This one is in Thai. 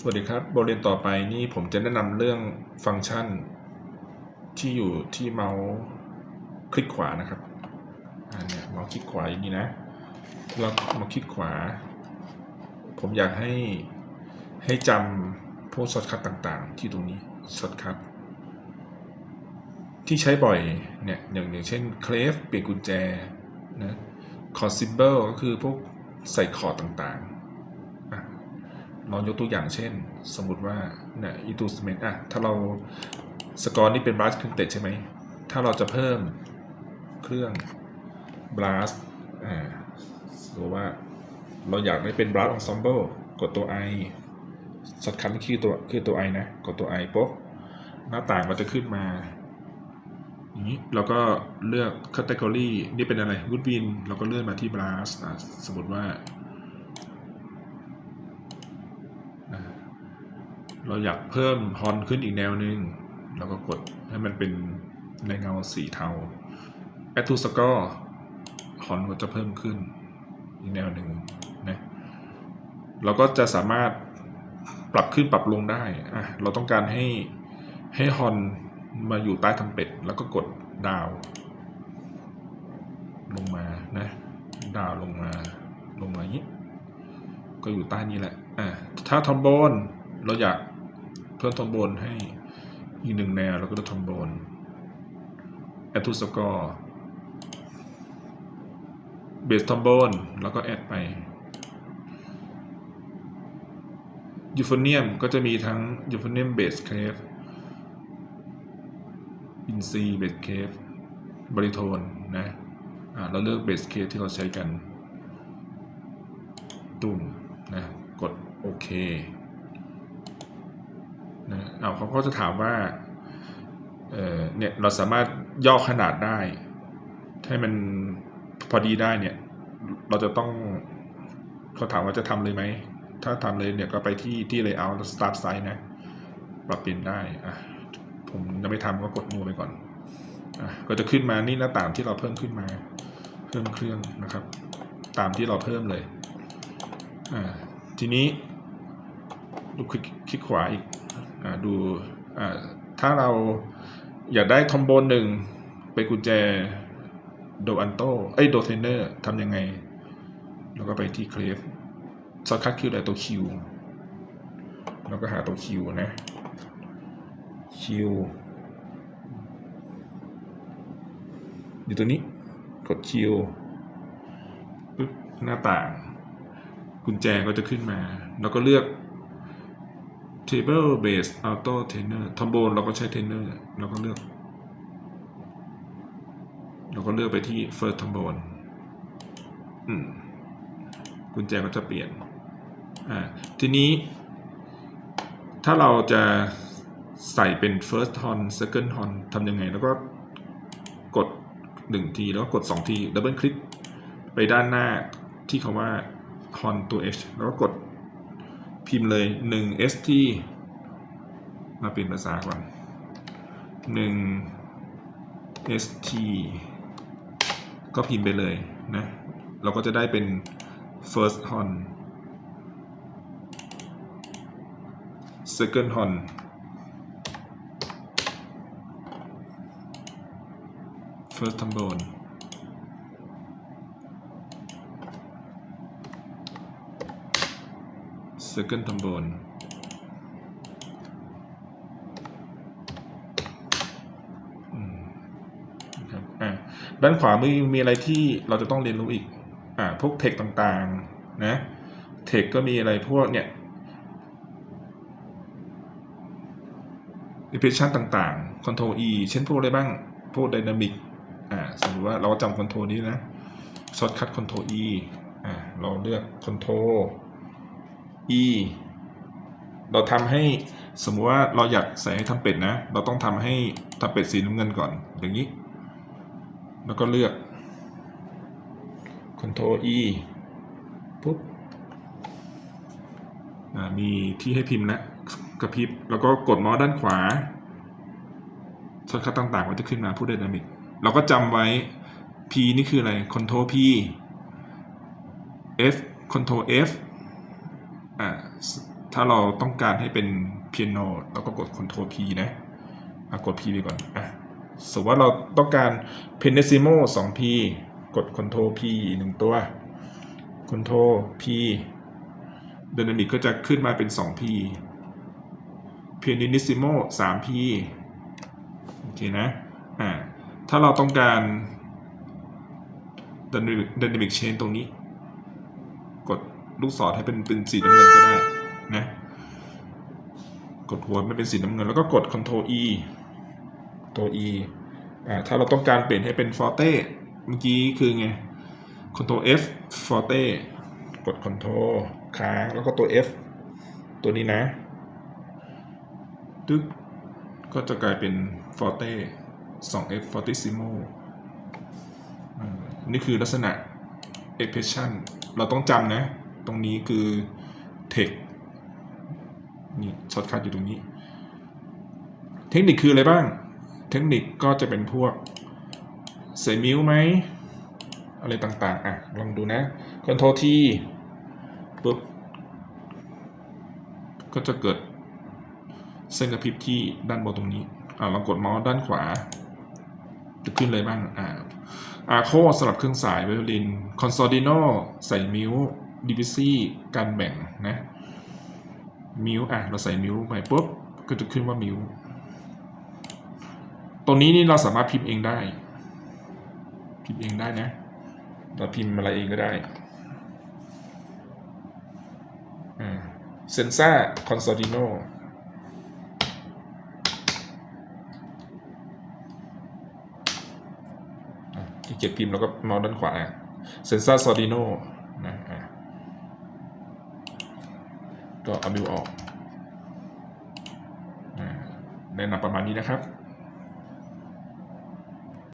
สวัสดีครับ บทเรียนต่อไปนี่ผมจะแนะนำเรื่องฟังก์ชัน ที่อยู่ที่เมาส์คลิกขวานะครับอันเนี้ยเมาส์คลิกขวาอย่างนี้นะเราเมาส์คลิกขวา ผมอยากให้ให้จำพวกช็อตคัทต่างๆ ที่ตรงนี้ช็อตคัทที่ใช้บ่อยเนี่ยอย่างอย่างเช่นเคลฟเปลี่ยนกุญแจนะคอร์ซิเบิลก็คือพวกใส่คอร์ดต่างๆ ลองยกตัวอย่างเช่น สมมติว่าเนี่ยอีตูสเมนอะถ้าเราสกอร์นี่เป็นบลัสค u นเต็ดใช่ไหม ถ้าเราจะเพิ่มเครื่องบลัสอ่าสมมติว่าเราอยากได้เป็นบลัส ensemble กดตัว i ช็อตคัทนี่คือตัวคือตัว i นะ กดตัว i ปุ๊บหน้าต่างมันจะขึ้นมาอย่างนี้เราก็เลือก category นี่เป็นอะไร woodwind เราก็เลื่อนมาที่ blast อะสมมติว่า เราอยากเพิ่มฮอนขึ้นอีกแนวหนึ่งเราก็กดให้มันเป็นในเงาสีเทา add to score ฮอนก็จะเพิ่มขึ้นอีกแนวหนึ่งนะเราก็จะสามารถปรับขึ้นปรับลงได้อะเราต้องการให้ให้ฮอนมาอยู่ใต้ทำเป็ด แล้วก็กดดาว ลงมานะดาวลงมาลงมาอย่างนี้ก็อยู่ใต้นี้แหละอะถ้าทอมโบนเราอยาก เพิ่มทอมโบนให้อีกหนึ่งแนวเราก็ทอมโบน add to score เบสทอมโบนแล้วก็แอดไปยูโฟเนียมก็จะมีทั้งยูโฟเนียมเบสเคฟอินซีเบสเคฟบริโทนนะเราเลือกเบสเคฟที่เราใช้กัน ตุ่มนะ กดโอเค นะเอาเขาก็จะถามว่าเเนี่ยเราสามารถย่อขนาดได้ให้มันพอดีได้เนี่ย เราจะต้องเขาถามว่าจะทำเลยไหม ถ้าทำเลยเนี่ยก็ไปที่ที่ layout start size นะ ปรับเปลี่ยนได้อะผมยังไม่ทำก็กดนูไปก่อนอะก็จะขึ้นมานี่หน้าต่างที่เราเพิ่มขึ้นมา เพิ่มเครื่องนะครับ ตามที่เราเพิ่มเลยอ่าทีนี้ดูคลิกคลิกขวาอีก ดูถ้าเราอยากได้ทอมโบนหนึ่งไปกุญแจโดอันโตเอ้ยโดเทนเนอร์ทำยังไง แล้วก็ไปที่เคลฟสักคัดคิวได้ตัวคิวแล้วก็หาตัวคิวนะคิวอยู่ตัวนี้กดคิวปึ๊บหน้าต่าง กุญแจก็จะขึ้นมา แล้วก็เลือก table base auto tenor ทอมโบนเราก็ใช้ tenor เราก็เลือก เราก็เลือกไปที่ first trombone กุญแจก็จะเปลี่ยน อ่า ทีนี้ ถ้าเราจะใส่เป็น first ton second ton ทำยังไง แล้วก็กด 1 ที แล้วก็กด 2 ที ดับเบิลคลิกไปด้านหน้าที่คำว่าฮอนตัว h แล้วก็กด พิมพ์เลย1 st มาเป็นภาษาก่อน1 st ก็พิมพ์ไปเลยนะ เราก็จะได้เป็น first horn second horn เฟิร์สทัมโบน รับอะด้านขวามือมีอะไรที่เราจะต้องเรียนรู้อีก อ่า พวกเทคต่างๆ นะ เทคก็มีอะไรพวกเนี่ย expression ต่างๆ control e เช่นพวกอะไรบ้าง พวก dynamic อ่า สมมติว่าเราจำ control นี้นะ shortcut control e อ่า เราเลือก control e เราทำให้สมมติว่าเราอยากใส่ให้ทำเป็ดนะ เราต้องทำให้ทำเป็ดสีน้ำเงินก่อนอย่างนี้ แล้วก็เลือก Ctrl E ปุ๊บอ่ามีที่ให้พิมพ์นะกระพริบ แล้วก็กดมาส์ด้านขวาช็อตคัทต่างๆมันจะขึ้นมาผู้ไดนามิกเราก็จำไว้ P นี่คืออะไร Ctrl P F Ctrl F ถ้าเราต้องการให้เป็นเปียโนเราก็กด Ctrl P นะกด P ไปก่อนอะสมมติว่าเราต้องการ Pianissimo 2P กด Ctrl P หนึ่งตัว Ctrl P Dynamic ก็จะขึ้นมาเป็น 2P Pianissimo 3P โอเคนะอ่าถ้าเราต้องการ Dynamic Dynamic Change ตรงนี้ ลูกศรให้เป็นเป็นสีน้ำเงินก็ได้นะ กดหัวไม่เป็นสีน้ำเงิน แล้วก็กด Ctrl E ตัว E อ่าถ้าเราต้องการเปลี่ยนให้เป็น Forte เมื่อกี้คือไง Ctrl F Forte กด Ctrl ค้างแล้วก็ตัว F ตัวนี้นะตึ๊กก็จะกลายเป็น Forte 2F Fortissimo นี่คือลักษณะ expression เราต้องจำนะ ตรงนี้คือ text นี่ช็อตคัทอยู่ตรงนี้ เทคนิคคืออะไรบ้าง เทคนิคก็จะเป็นพวกใส่มิวไหม อะไรต่างๆ อะ ลองดูนะ Ctrl T ปุ๊บ ก็จะเกิดเส้นกระพริบที่ด้านบนตรงนี้ อ่าลองกดเมาส์ด้านขวา จะขึ้นเลยบ้าง อ่าอาโคสลับเครื่องสายไวโอลิน คอนโซดิโนใส่มิว ดิวิซี่การแบ่งนะมิวอะเราใส่มิวไปปุ๊บก็จะขึ้นว่ามิวตรงนี้นี่เราสามารถพิมพ์เองได้ พิมพ์เองได้นะเราพิมพ์อะไรเองก็ได้เซนซ่าคอนโซดิโนที่เกียจพิมพ์แล้วก็เมาส์ด้านขวาเซนซ่าซอดิโนนะอะ ก็เอามิวออกแนะนำประมาณนี้นะครับ